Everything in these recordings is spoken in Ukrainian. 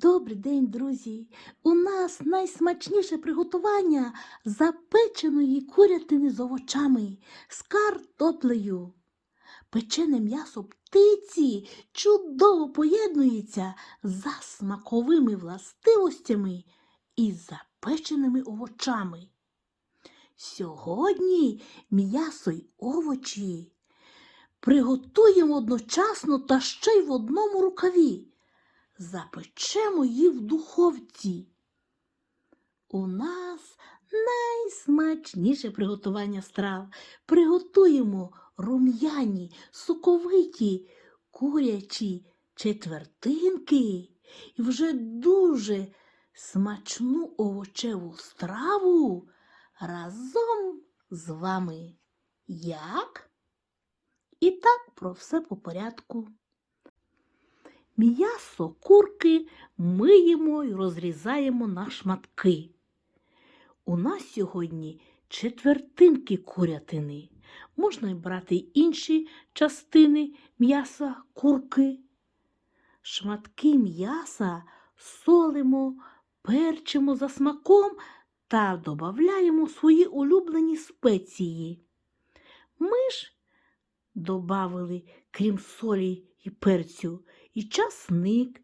Добрий день, друзі! У нас найсмачніше приготування запеченої курятини з овочами, з картоплею. Печене м'ясо птиці чудово поєднується за смаковими властивостями і запеченими овочами. Сьогодні м'ясо й овочі приготуємо одночасно та ще й в одному рукаві. Запечемо їх в духовці. У нас найсмачніше приготування страв. Приготуємо рум'яні, соковиті, курячі четвертинки і вже дуже смачну овочеву страву разом з вами. Як? І так про все по порядку. М'ясо курки миємо і розрізаємо на шматки. У нас сьогодні четвертинки курятини. Можна й брати й інші частини м'яса курки. Шматки м'яса солимо, перчимо за смаком та додаємо свої улюблені спеції. Ми ж добавили, крім солі і перцю, і часник,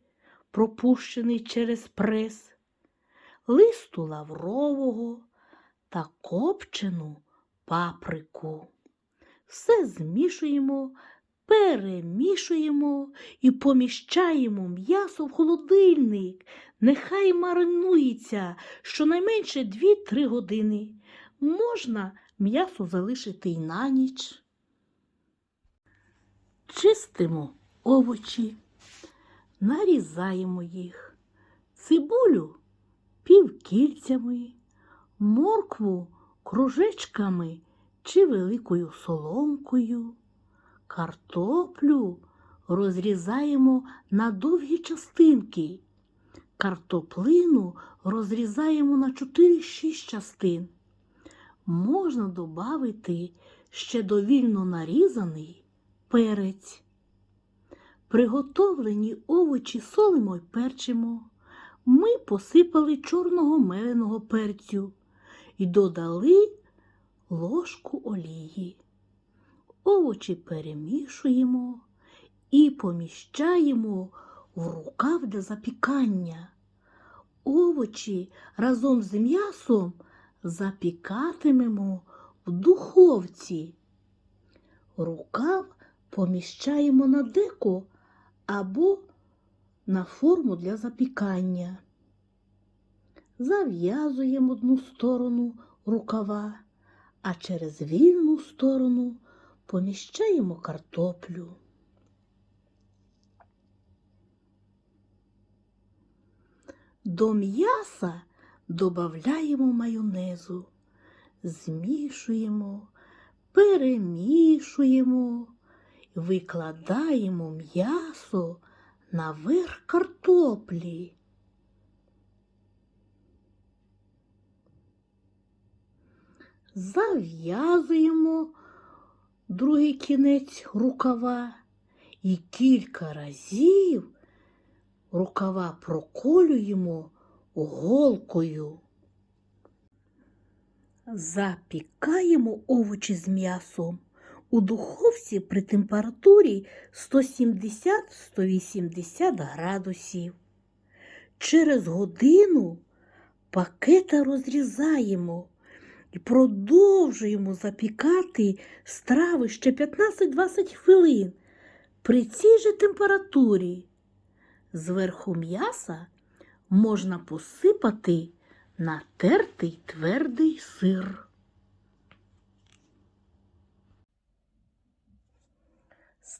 пропущений через прес, листу лаврового та копчену паприку. Все змішуємо, перемішуємо і поміщаємо м'ясо в холодильник. Нехай маринується щонайменше 2-3 години. Можна м'ясо залишити й на ніч. Чистимо овочі, нарізаємо їх, цибулю півкільцями, моркву кружечками чи великою соломкою, картоплю розрізаємо на довгі частинки, картоплину розрізаємо на 4-6 частин. Можна додати ще довільно нарізаний перець. Приготовлені овочі солимо й перчимо. Ми посипали чорного меленого перцю і додали ложку олії. Овочі перемішуємо і поміщаємо в рукав для запікання. Овочі разом з м'ясом запікатимемо в духовці. Рукав поміщаємо на деко або на форму для запікання. Зав'язуємо одну сторону рукава, а через вільну сторону поміщаємо картоплю. До м'яса додаємо майонезу, змішуємо, перемішуємо, викладаємо м'ясо наверх картоплі. Зав'язуємо другий кінець рукава і кілька разів рукава проколюємо голкою. Запікаємо овочі з м'ясом у духовці при температурі 170-180 градусів. Через годину пакета розрізаємо і продовжуємо запікати страви ще 15-20 хвилин при цій же температурі. Зверху м'яса можна посипати натертий твердий сир.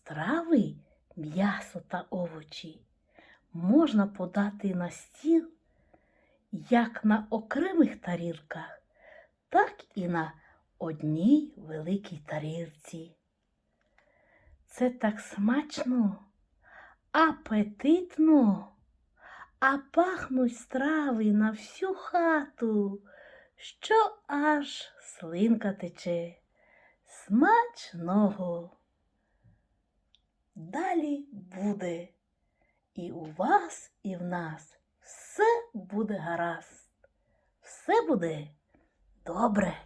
Страви, м'ясо та овочі можна подати на стіл як на окремих тарілках, так і на одній великій тарілці. Це так смачно, апетитно, а пахнуть страви на всю хату, що аж слинка тече. Смачного далі буде. І у вас, і в нас все буде гаразд. Все буде добре.